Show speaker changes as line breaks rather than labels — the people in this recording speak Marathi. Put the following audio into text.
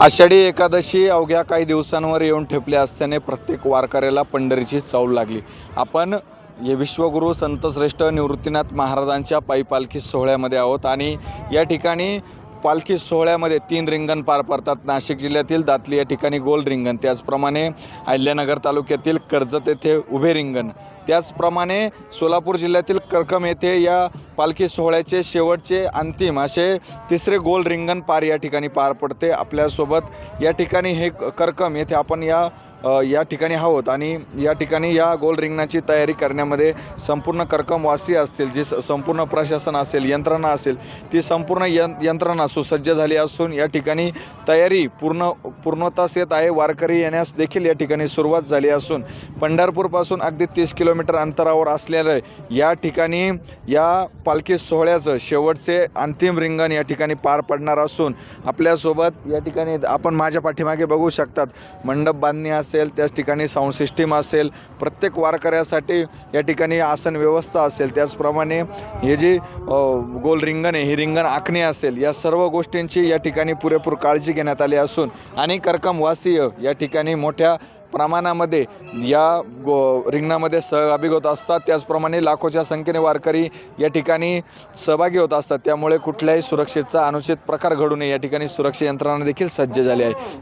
आषाढी एकादशी अवघ्या काही दिवसांवर येऊन ठेपले असल्याने प्रत्येक वारकऱ्याला पंढरीची चावल लागली. आपण हे विश्वगुरू संतश्रेष्ठ निवृत्तीनाथ महाराजांच्या पायी पालखी सोहळ्यामध्ये आहोत आणि या ठिकाणी पालखी सोहळ्यामध्ये तीन रिंगण पार पडतात. नाशिक जिल्ह्यातील दातली या ठिकाणी गोल रिंगण त्याचप्रमाणे अहिल्यानगर तालुक्यातील कर्जत येथे उभे रिंगण. त्याचप्रमाणे सोलापूर जिल्ह्यातील करकम येथे या पालखी सोहळ्याचे शेवटचे अंतिम असे तिसरे गोल रिंगण पार या ठिकाणी पार पडते. आपल्यासोबत या ठिकाणी हे क- करकम येथे आपण या या ठिकाणी आहोत आणि या ठिकाणी या गोल रिंगणाची तयारी करण्यामध्ये संपूर्ण कर्कमवासी असतील जी स- संपूर्ण प्रशासन असेल यंत्रणा असेल ती संपूर्ण यं यंत्रणा सुसज्ज झाली असून या ठिकाणी तयारी पूर्ण पूर्णतास येत आहे. वारकरी येण्यास देखील या ठिकाणी सुरुवात झाली असून पंढरपूरपासून अगदी तीस किलोमीटर अंतरावर असलेलं या ठिकाणी या पालखी सोहळ्याचं शेवटचे अंतिम रिंगण या ठिकाणी पार पडणार असून आपल्यासोबत या ठिकाणी आपण माझ्या पाठीमागे बघू शकतात मंडप बांधणी असेल त्याच ठिकाणी साऊंड सिस्टीम असेल प्रत्येक वारकऱ्यासाठी या ठिकाणी आसन व्यवस्था असेल. त्याचप्रमाणे हे जे गोल रिंगण आहे हे रिंगण आखणे असेल या सर्व गोष्टींची या ठिकाणी पुरेपूर काळजी घेण्यात आली असून आणि करकमवासीय या ठिकाणी मोठ्या प्रमाणामध्ये या गो रिंगणामध्ये सहभागी होत असतात. त्याचप्रमाणे लाखोच्या संख्येने वारकरी या ठिकाणी सहभागी होत असतात. त्यामुळे कुठल्याही सुरक्षेचा अनुचित प्रकार घडू नये. या ठिकाणी सुरक्षा यंत्रणा देखील सज्ज झाली आहे.